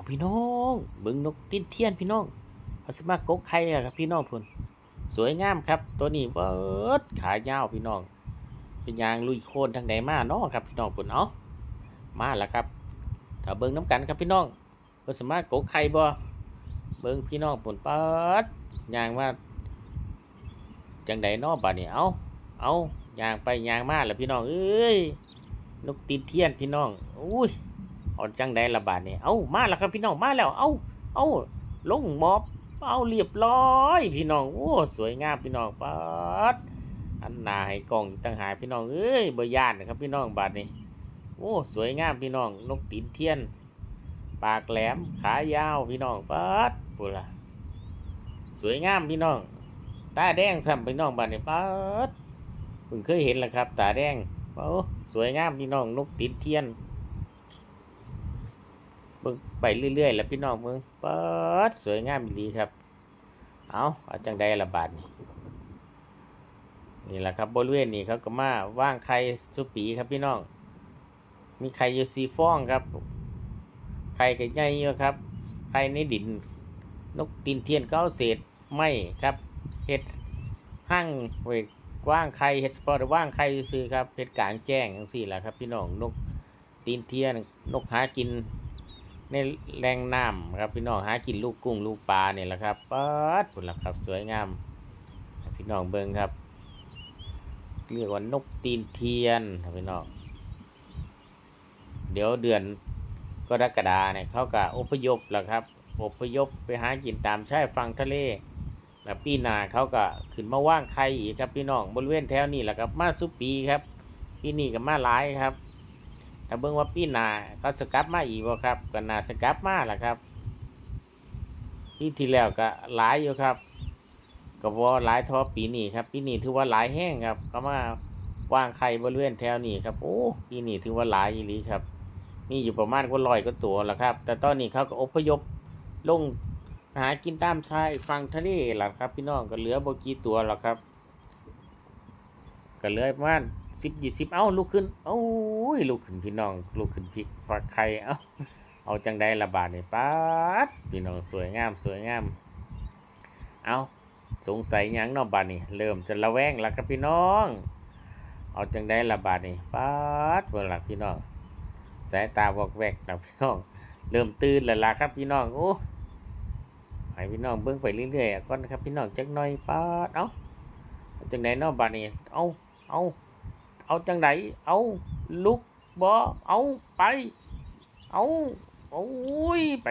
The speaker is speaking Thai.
เอาพี่น้องเบิ่งนกติ้นเทียนพี่น้องเขาสมากกไข่ครับพี่น้องพุ่นสวยงามครับ ตัวนี้เบิดขายาวพี่น้อง เป็นยางลุยโคนทางใดมาเนาะครับพี่น้องพุ่นเอามาแล้วครับถ้าเบิ่งน้ำกันครับพี่น้องเขาสามารกกไข่บ่เบิ่งพี่น้องพุ่นเปิดยางมาจังใดเนาะบัดนี้เอาเอายางไปยางมาแล้วพี่น้องเอ้ยนกตีนเทียนพี่น้อง อุ้ย เอาจังได้ละบาทนี่เอามาแล้วครับพี่น้องมาแล้ว เอาเอาลงมอบเอาเรียบร้อย พี่น้องโอ้สวยงามพี่น้องปัดอันหนาให้กล้องตั้งหากพี่น้องเอ้ยบย่านนะครับ พี่น้องบาทนี่โอ้สวยงามพี่น้องนกตีนเทียน ปากแหลมขายาวพี่น้องปัดปุละสวยงามพี่น้อง ตาแดงซ้ำพี่น้องบาทนี่ปัดเพิ่งเคยเห็นแล้วครับ ตาแดงโอ้สวยงามพี่น้องนกตีนเทียน เบิ่งไปเรื่อยๆแล้วพี่น้องเบิ่งเปิดสวยงามดีครับ เอาเอาจังใดละบาทนี่นี่แหละครับบริเวณนี้เขาก็มาว่างไข่สุปีครับพี่น้อง มีไข่อยู่สีฟองครับ ไข่ก็ใหญ่อยู่ครับ ไข่ในดิน นกตีนเทียนก็เอาเศษไม้ครับเห็ดห้างไว้ว่างไข่เห็ดสปอร์ตว่างไข่ซื้อครับเห็ดกลางแจ้งจังสี่แหละครับ พี่น้องนกตีนเทียนนกหากิน ในแรงน้ำครับพี่น้องหากินลูกกุ้งลูกปลาเนี่ยแหละครับปัดผลละครับสวยงาม พี่น้องเบิ่งครับเรียกว่านกตีนเทียนครับพี่น้องเดี๋ยวเดือนกรกฎาเนี่ยเขาก็อพยพแล้วครับอพยพไปหากินตามชายฝั่งทะเลแล้วปีนาเขาก็ขึ้นมาว่างไข่อีกครับพี่น้องบริเวณแถวนี้แหละครับมาสุปีครับปีนี้ก็มาหลายครับ ถ้าเบิ่งว่าปีหน้าเขาสกัดมาอีกบ่ครับก็น่าสกัดมาล่ะครับปีที่แล้วก็หลายอยู่ครับก็บ่หลายทอปีนี้ครับปีนี้ถือว่าหลายแห้งครับเขามาวางไข่บริเวณแถวนี้ครับโอ้ปีนี้ถือว่าหลายอีหลีครับมีอยู่ประมาณกว่าร้อยกว่าตัวล้วครับ แต่ตอนนี้เขาก็อพยพลงหากินตามชายฝั่งทะเลล่ะครับ พี่น้องก็เหลือบ่กี่ตัวล้วครับก็เหลือประมาณ สิบยี่สิบเอ้าลุกขึ้นเอ้ยลุกขึ้นพี่น้องลุกขึ้นพริกฟักไข่เอ้าเอาจังได้ละบาทนี่ป๊าดพี่น้องสวยงามสวยงาม เอาสงสัยยังนอกบาทนี่เริ่มจะระแวงแล้วครับพี่น้อง เอาจังได้ละบาทนี่ป๊าดเวลาพี่น้อง สายตาวอกแวกแล้วพี่น้อง เริ่มตื่นแล้วล่ะครับพี่น้องโอ้ให้พี่น้องเบิ่งไปเรื่อยๆก่อนนะครับพี่น้องจักหน่อยป๊าดเอ้าจังไดเนอกบาทนี่เอาเอา เอาจังไดเอาลุกบ่เอาไป เอาโอ้ยไป